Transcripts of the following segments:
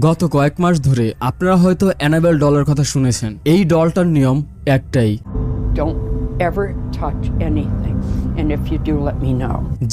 গত কয়েক মাস ধরে আপনারা হয়তো অ্যানাবেল ডলের কথা শুনেছেন। এই ডলটার নিয়ম একটাই।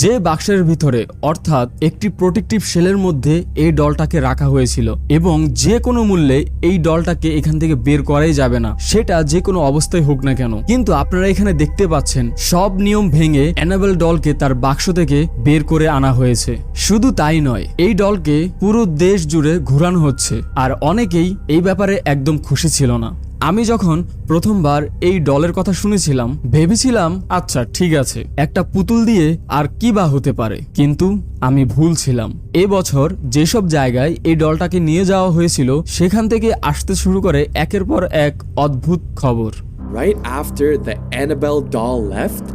যে বাক্সের ভিতরে, অর্থাৎ একটি প্রোটেক্টিভ শেলের মধ্যে এই ডলটাকে রাখা হয়েছিল এবং যে কোনো মূল্যে এই ডলটাকে এখান থেকে বের করাই যাবে না, সেটা যে কোনো অবস্থায় হোক না কেন। কিন্তু আপনারা এখানে দেখতে পাচ্ছেন, সব নিয়ম ভেঙে অ্যানাবেল ডলকে তার বাক্স থেকে বের করে আনা হয়েছে। শুধু তাই নয়, এই ডলকে পুরো দেশ জুড়ে ঘোরানো হচ্ছে, আর অনেকেই এই ব্যাপারে একদম খুশি ছিল না। আমি যখন প্রথমবার এই ডলের কথা শুনেছিলাম ভেবেছিলাম আচ্ছা ঠিক আছে একটা পুতুল দিয়ে আর কি বা হতে পারে। কিন্তু আমি ভুল ছিলাম। এবছর যেসব জায়গায় এই ডলটাকে নিয়ে যাওয়া হয়েছিল সেখান থেকে আসতে শুরু করে একের পর এক অদ্ভুত খবর। Right after the Annabelle doll left,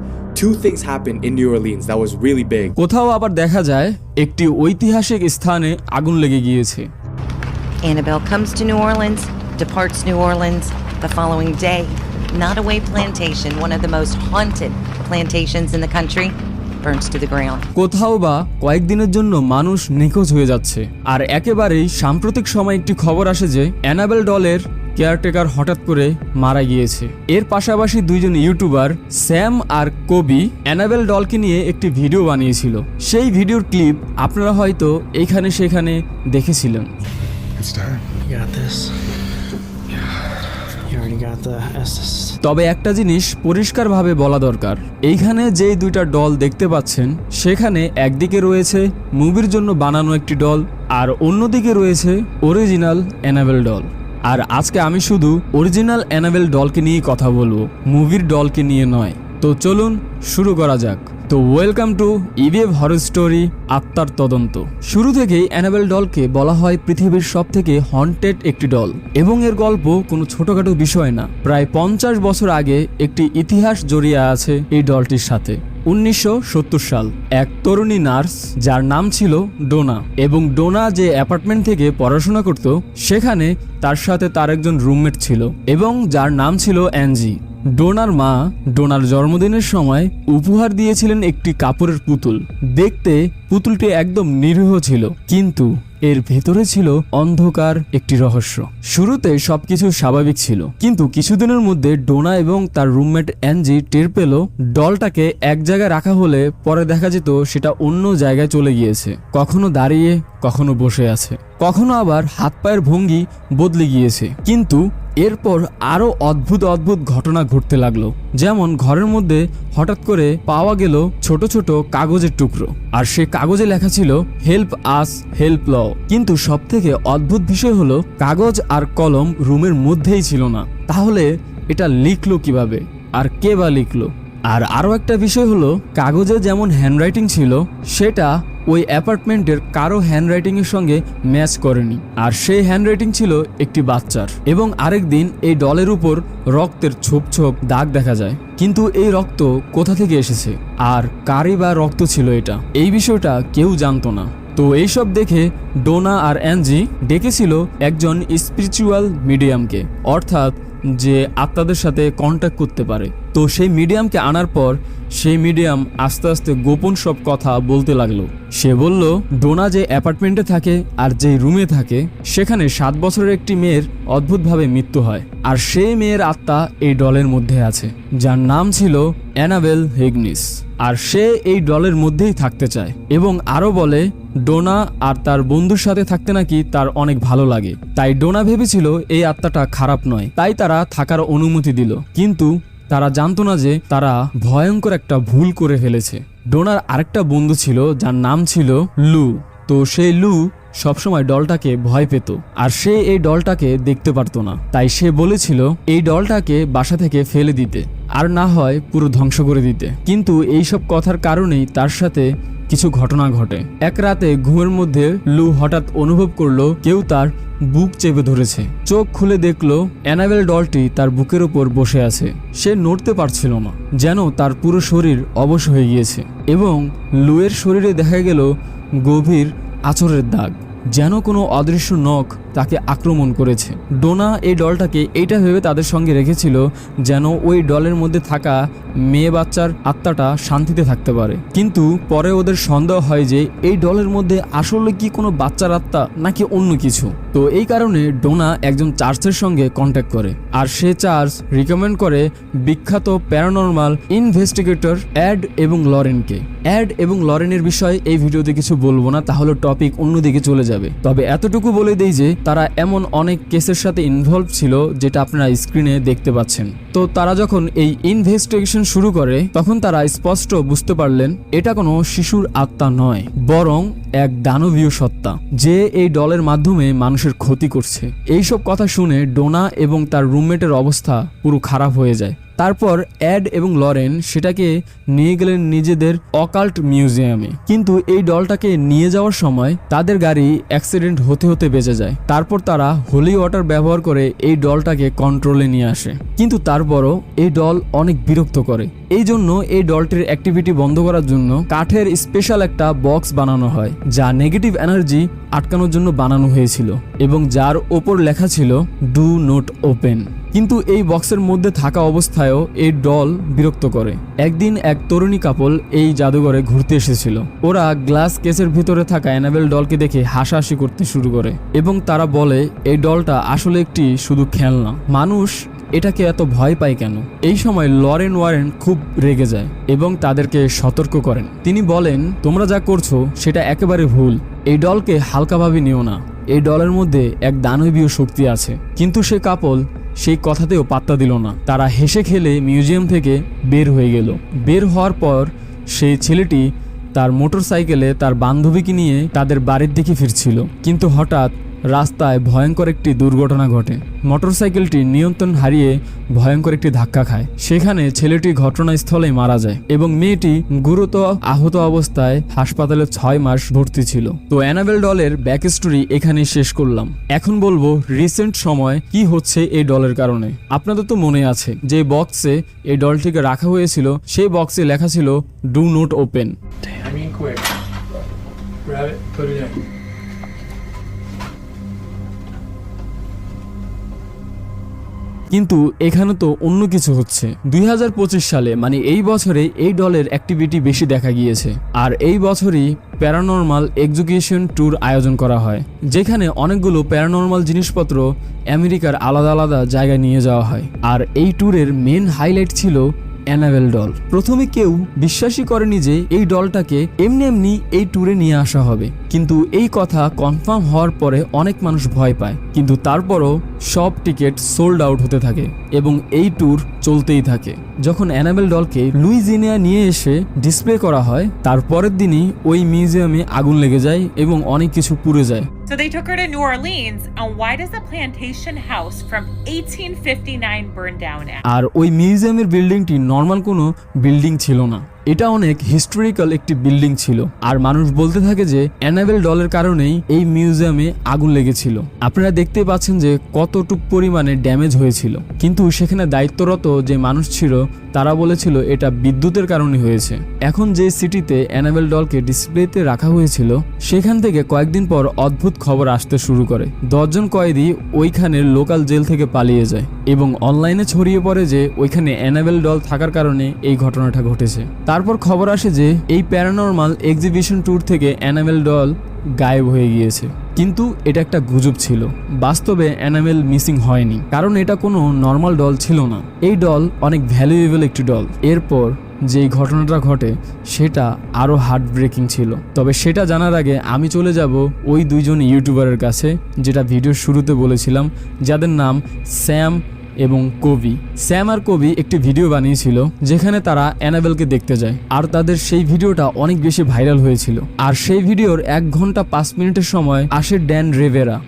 two things happened in New Orleans that was really big. কোথাও আবার দেখা যায় একটি ঐতিহাসিক স্থানে আগুন লেগে গিয়েছে। Annabelle comes to New Orleans, departs New Orleans the following day. Nottaway Plantation, one of the most haunted plantations in the country, burns to the ground. কোথাও বা কয়েকদিনের জন্য মানুষ নিখোঁজ হয়ে যাচ্ছে। আর একেবারেই সাম্প্রতিক সময় একটি খবর আসে যে অ্যানাবেল ডলের কেয়ারটেকার হঠাৎ করে মারা গিয়েছে। এর পাশাপাশি দুইজন ইউটিউবার স্যাম আর কবি অ্যানাবেল ডলকে নিয়ে একটি ভিডিও বানিয়েছিল। সেই ভিডিওর ক্লিপ আপনারা হয়তো এখানে সেখানে দেখেছিলেন। তবে একটা জিনিস পরিষ্কারভাবে বলা দরকার। এইখানে যেই দুইটা ডল দেখতে পাচ্ছেন, সেখানে একদিকে রয়েছে মুভির জন্য বানানো একটি ডল আর অন্যদিকে রয়েছে অরিজিনাল অ্যানাবেল ডল। আর আজকে আমি শুধু অরিজিনাল অ্যানাবেল ডলকে নিয়ে কথা বলব, মুভির ডলকে নিয়ে নয়। তো চলুন শুরু করা যাক। তো welcome to EVF horror story আত্মার তদন্ত। শুরু থেকেই অ্যানাবেল ডলকে বলা হয় পৃথিবীর সব থেকে হন্টেড একটি ডল এবং এর গল্প কোনো ছোটখাটো বিষয় না। প্রায় পঞ্চাশ বছর আগে একটি ইতিহাস জড়িয়ে আছে এই ডলটির সাথে। উনিশশো সত্তর সাল এক তরুণী নার্স যার নাম ছিল ডোনা এবং ডোনা যে অ্যাপার্টমেন্ট থেকে পড়াশোনা করত, সেখানে তার সাথে তার একজন রুমমেট ছিল এবং যার নাম ছিল অ্যানজি ডোনার মা ডোনার জন্মদিনের সময় উপহার দিয়েছিলেন একটি কাপড়ের পুতুল। দেখতে পুতুলটি একদম নিরীহ ছিল, কিন্তু এর ভেতরে ছিল অন্ধকার একটি রহস্য। শুরুতে সবকিছু স্বাভাবিক ছিল, কিন্তু কিছুদিনের মধ্যে ডোনা এবং তার রুমমেট অ্যানজি টের পেল ডলটাকে এক জায়গায় রাখা হলে পরে দেখা যেত সেটা অন্য জায়গায় চলে গিয়েছে, কখনো দাঁড়িয়ে, কখনো বসে আছে। কখনো আবার হাত পায়ের ভঙ্গি বদলে গিয়েছে, কিন্তু এরপর আরও অদ্ভুত অদ্ভুত ঘটনা ঘটতে লাগল। যেমন ঘরের মধ্যে হঠাৎ করে পাওয়া গেল ছোট ছোট কাগজের টুকরো। আর সে কাগজে লেখা ছিল হেল্প আস হেল্প ল কিন্তু সব থেকে অদ্ভুত বিষয় হলো, কাগজ আর কলম রুমের মধ্যেই ছিল না। তাহলে এটা লিখলো কীভাবে? আর কে বা লিখলো? আর আরও একটা বিষয় হলো, কাগজে যেমন হ্যান্ডরাইটিং ছিল, সেটা ওই অ্যাপার্টমেন্টের কারও হ্যান্ডরাইটিং এর সঙ্গে ম্যাচ করেনি। আর সেই হ্যান্ডরাইটিং ছিল একটি বাচ্চার। এবং আরেক দিন এই ডলের উপর রক্তের ছোপ ছোপ দাগ দেখা যায়। কিন্তু এই রক্ত কোথা থেকে এসেছে? আর কারই বা রক্ত ছিল এটা? এই বিষয়টা কেউ জানতো না। তো এইসব দেখে ডোনা আর অ্যানজি ডেকেছিল একজন স্পিরিচুয়াল মিডিয়ামকে। অর্থাৎ যে আত্মাদের সাথে কন্ট্যাক্ট করতে পারে। তো সেই মিডিয়ামকে আনার পর সেই মিডিয়াম আস্তে আস্তে গোপন সব কথা বলতে লাগল। সে বলল, ডোনা যে অ্যাপার্টমেন্টে থাকে আর যে রুমে থাকে, সেখানে সাত বছরের একটি মেয়ের অদ্ভুতভাবে মৃত্যু হয়। আর সেই মেয়ের আত্মা এই ডলের মধ্যে আছে, যার নাম ছিল অ্যানাবেল হেগনিস। আর সে এই ডলের মধ্যেই থাকতে চায় এবং আরও বলে ডোনা আর তার বন্ধুর সাথে থাকতে নাকি তার অনেক ভালো লাগে। তাই ডোনা ভেবেছিল এই আত্মাটা খারাপ নয়। তাই তারা থাকার অনুমতি দিল। কিন্তু তারা জানতো না যে তারা ভয়ঙ্কর একটা ভুল করে ফেলেছে। ডোনার আরেকটা বন্ধু ছিল, যার নাম ছিল লু। তো সেই লু সবসময় ডলটাকে ভয় পেত। আর সে এই ডলটাকে দেখতে পারতো না। তাই সে বলেছিল, এই ডলটাকে বাসা থেকে ফেলে দিতে। আর না হয় পুরো ধ্বংস করে দিতে। কিন্তু এইসব কথার কারণেই তার সাথে কিছু ঘটনা ঘটে। এক রাতে ঘুমের মধ্যে লু হঠাৎ অনুভব করল, কেউ তার বুক চেপে ধরেছে। চোখ খুলে দেখল, অ্যানাবেল ডলটি তার বুকের ওপর বসে আছে। সে নড়তে পারছিল না, যেন তার পুরো শরীর অবশ হয়ে গিয়েছে এবং লুয়ের শরীরে দেখা গেল গভীর আচরের দাগ। যেন কোনো অদৃশ্য নখ তাকে আক্রমণ করেছে। ডোনা এই ডলটাকে এইটা ভেবে তাদের সঙ্গে রেখেছিল যেন ওই ডলের মধ্যে থাকা মেয়ে বাচ্চার আত্মাটা শান্তিতে থাকতে পারে। কিন্তু পরে ওদের সন্দেহ হয় যে এই ডলের মধ্যে আসলে কি কোনো বাচ্চার আত্মা নাকি অন্য কিছু। তো এই কারণে ডোনা একজন চার্চের সঙ্গে কন্ট্যাক্ট করে আর সে চার্চ রিকমেন্ড করে বিখ্যাত প্যারানর্মাল ইনভেস্টিগেটর অ্যাড এবং লরেনকে। অ্যাড এবং লরেনের বিষয়ে এই ভিডিওতে কিছু বলব না, তাহলে টপিক অন্যদিকে চলে যাবে। তবে এতটুকু বলে দেই যে, তারা এমন অনেক কেসের সাথে ইনভলভ ছিল যেটা আপনারা স্ক্রিনে দেখতে পাচ্ছেন। তো তারা যখন এই ইনভেস্টিগেশন শুরু করে, তখন তারা স্পষ্ট বুঝতে পারলেন, এটা কোনো শিশুর আত্মা নয়, বরং এক দানবীয় সত্তা, যে এই দলের মাধ্যমে মানুষের ক্ষতি করছে। এইসব কথা শুনে ডোনা এবং তার রুমমেটের অবস্থা পুরো খারাপ হয়ে যায়। তারপর অ্যাড এবং লরেন সেটাকে নিয়ে গেলেন নিজেদের অকাল্ট মিউজিয়ামে। কিন্তু এই দলটাকে নিয়ে যাওয়ার সময় তাদের গাড়ি অ্যাক্সিডেন্ট হতে হতে বেঁচে যায়। তারপর তারা হোলি ওয়াটার ব্যবহার করে এই দলটাকে কন্ট্রোলে নিয়ে আসে। কিন্তু তারপরও এই দল অনেক বিরক্ত করে। এই জন্য এই দলটির অ্যাক্টিভিটি বন্ধ করার জন্য কাঠের স্পেশাল একটা বক্স বানানো হয়, যা নেগেটিভ এনার্জি আটকানোর জন্য বানানো হয়েছিল এবং যার ওপর লেখা ছিল, ডু নোট ওপেন। কিন্তু এই বক্সের মধ্যে থাকা অবস্থায়ও এই ডল বিরক্ত করে। একদিন এক তরুণী কাপল এই জাদুঘরে ঘুরতে এসেছিল। ওরা গ্লাস কেসের ভিতরে থাকা অ্যানাবেল ডলকে দেখে হাসাহাসি করতে শুরু করে এবং তারা বলে, এই ডলটা আসলে একটি শুধু খেলনা। মানুষ এটাকে এত ভয় পায় কেন? এই সময় লরেন ওয়ারেন খুব রেগে যায় এবং তাদেরকে সতর্ক করেন। তিনি বলেন, তোমরা যা করছ সেটা একেবারে ভুল। এই ডলকে হালকাভাবে নিও না। এই ডলের মধ্যে এক দানবীয় শক্তি আছে। কিন্তু সে কাপল সেই কথাতেও পাত্তা দিল না। তারা হেসে খেলে মিউজিয়াম থেকে বের হয়ে গেল। বের হওয়ার পর সেই ছেলেটি তার মোটরসাইকেলে তার বান্ধবীকে নিয়ে তাদের বাড়ির দিকে ফিরছিল। কিন্তু হঠাৎ রাস্তায় ভয়ঙ্কর একটি দুর্ঘটনা ঘটে। মোটরসাইকেলটি নিয়ন্ত্রণ হারিয়ে ভয়ঙ্কর একটি ধাক্কা খায়। সেখানে ছেলেটি ঘটনাস্থলে মারা যায় এবং মেয়েটি গুরুতর আহত অবস্থায় হাসপাতালে ছয় মাস ভর্তি ছিল। তো অ্যানাবেল ডলের ব্যাক স্টোরি এখানে শেষ করলাম। এখন বলব রিসেন্ট সময় কি হচ্ছে এই ডলের কারণে। আপনাদের তো মনে আছে যে বক্সে এই ডলটিকে রাখা হয়েছিল, সেই বক্সে লেখা ছিল, ডু নোট ওপেন। কিন্তু এখানে তো অন্য কিছু হচ্ছে। দুই হাজার পঁচিশ সালে মানে এই বছরে এই দলের অ্যাক্টিভিটি বেশি দেখা গিয়েছে। আর এই বছরই প্যারানর্মাল এক্সিকিউশন ট্যুর আয়োজন করা হয়, যেখানে অনেকগুলো প্যারানর্মাল জিনিসপত্র আমেরিকার আলাদা আলাদা জায়গায় নিয়ে যাওয়া হয়। আর এই ট্যুরের মেন হাইলাইট ছিল অ্যানাবেল ডল প্রথমে কেউ বিশ্বাসই করেনি যে এই ডলটাকে এমনি এমনি এই ট্যুরে নিয়ে আসা হবে। কিন্তু এই কথা কনফার্ম হওয়ার পরে অনেক মানুষ ভয় পায়। কিন্তু তারপরও সব টিকিট সোল্ড আউট হতে থাকে এবং এই ট্যুর চলতেই থাকে। যখন অ্যানাবেল ডলকে লুইজিনিয়া নিয়ে এসে ডিসপ্লে করা হয় তার পরের দিনই ওই মিউজিয়ামে আগুন লেগে যায় এবং অনেক কিছু পুড়ে যায়। So they took her to New Orleans, and why does the plantation house from 1859 burn down আর ওই মিউজিয়ামের বিল্ডিংটি নর্মাল কোনো বিল্ডিং ছিল না। এটা অনেক হিস্টোরিক্যাল একটি বিল্ডিং ছিল। আর মানুষ বলতে থাকে যে অ্যানাবেল ডলের কারণেই এই মিউজিয়ামে আগুন লেগেছিল। আপনারা দেখতে পাচ্ছেন যে, কতটুক পরিমাণে ড্যামেজ হয়েছিল। কিন্তু সেখানে দায়িত্বরত যে মানুষ ছিল, তারা বলেছিল এটা বিদ্যুতের কারণে হয়েছে। এখন যে সিটিতে অ্যানাবেল ডলকে ডিসপ্লেতে রাখা হয়েছিল, সেখান থেকে কয়েকদিন পর অদ্ভুত খবর আসতে শুরু করে। দশজন কয়েদি ওইখানের লোকাল জেল থেকে পালিয়ে যায় এবং অনলাইনে ছড়িয়ে পড়ে যে, ওইখানে অ্যানাবেল ডল থাকার কারণে এই ঘটনাটা ঘটেছে। তারপর খবর আসে যে, এই প্যারানর্মাল এক্সিবিশন ট্যুর থেকে অ্যানাবেল ডল গায়েব হয়ে গিয়েছে। কিন্তু এটা একটা গুজব ছিল। বাস্তবে অ্যানামেল মিসিং হয়নি। কারণ এটা কোনো নর্মাল ডল ছিল না। এই ডল অনেক ভ্যালুয়েবল একটি ডল। এরপর যেই ঘটনাটা ঘটে, সেটা আরও হার্ট ব্রেকিং ছিল। তবে সেটা জানার আগে আমি চলে যাব ওই দুইজন ইউটিউবারের কাছে, যেটা ভিডিওর শুরুতে বলেছিলাম, যাদের নাম স্যাম এবং কবি স্যাম আর কবি একটি ভিডিও বানিয়েছিল যেখানে তারা অ্যানাবেলকে দেখতে যায় আর তাদের সেই ভিডিওটা অনেক বেশি ভাইরাল হয়েছিল আর সেই ভিডিওর এক ঘণ্টা পাঁচ মিনিটের সময় আসে Dan Rivera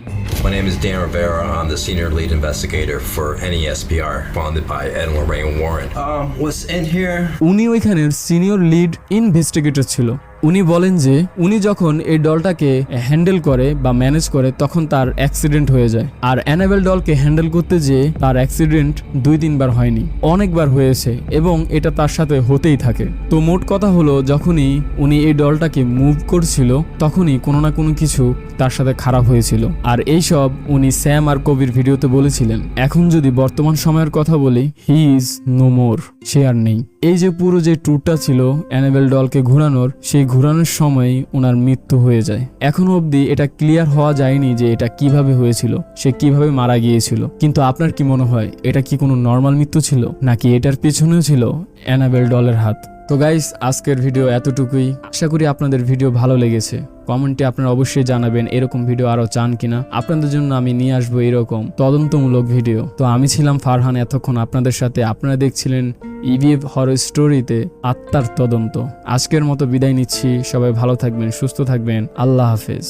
My name is Dan Rivera. I'm the senior lead investigator for NESPR, founded by Ed and Lorraine Warren. Um, what's in here? উনি ওইখানের সিনিয়র লিড ইনভেস্টিগেটর ছিল উনি বলেন যে, উনি যখন এই ডলটাকে হ্যান্ডেল করে বা ম্যানেজ করে, তখন তার অ্যাক্সিডেন্ট হয়ে যায়। আর অ্যানাবেল ডলকে হ্যান্ডেল করতে যেয়ে তার অ্যাক্সিডেন্ট দুই তিনবার হয়নি, অনেকবার হয়েছে এবং এটা তার সাথে হতেই থাকে। তো মোট কথা হলো, যখনই উনি এই ডলটাকে মুভ করছিল, তখনই কোনো না কোনো কিছু তার সাথে খারাপ হয়েছিল। আর এইসব উনি স্যাম আর কবির ভিডিওতে বলেছিলেন। এখন যদি বর্তমান সময়ের কথা বলি হি ইজ নো মোর সে আর নেই। এই যে পুরো যে ট্যুরটা ছিল অ্যানাবেল ডলকে ঘোরানোর, সেই ঘোরানোর সময়ই ওনার মৃত্যু হয়ে যায়। এখনও অবধি এটা ক্লিয়ার হওয়া যায়নি যে এটা কীভাবে হয়েছিল, সে কীভাবে মারা গিয়েছিল। কিন্তু আপনার কি মনে হয়, এটা কি কোনো নর্মাল মৃত্যু ছিল? নাকি এটার পেছনেও ছিল অ্যানাবেল ডলের হাত? তো গাইস আজকের ভিডিও এতটুকুই। আশা করি আপনাদের ভিডিও ভালো লেগেছে। কমেন্টে আপনারা অবশ্যই জানাবেন এরকম ভিডিও আরও চান কিনা। আপনাদের জন্য আমি নিয়ে আসব এরকম তদন্তমূলক ভিডিও তো আমি ছিলাম ফারহান এতক্ষণ আপনাদের সাথে। আপনারা দেখছিলেন ইভিএফ হর স্টোরিতে আত্মার তদন্ত। আজকের মতো বিদায় নিচ্ছি। সবাই ভালো থাকবেন, সুস্থ থাকবেন। আল্লাহ হাফেজ।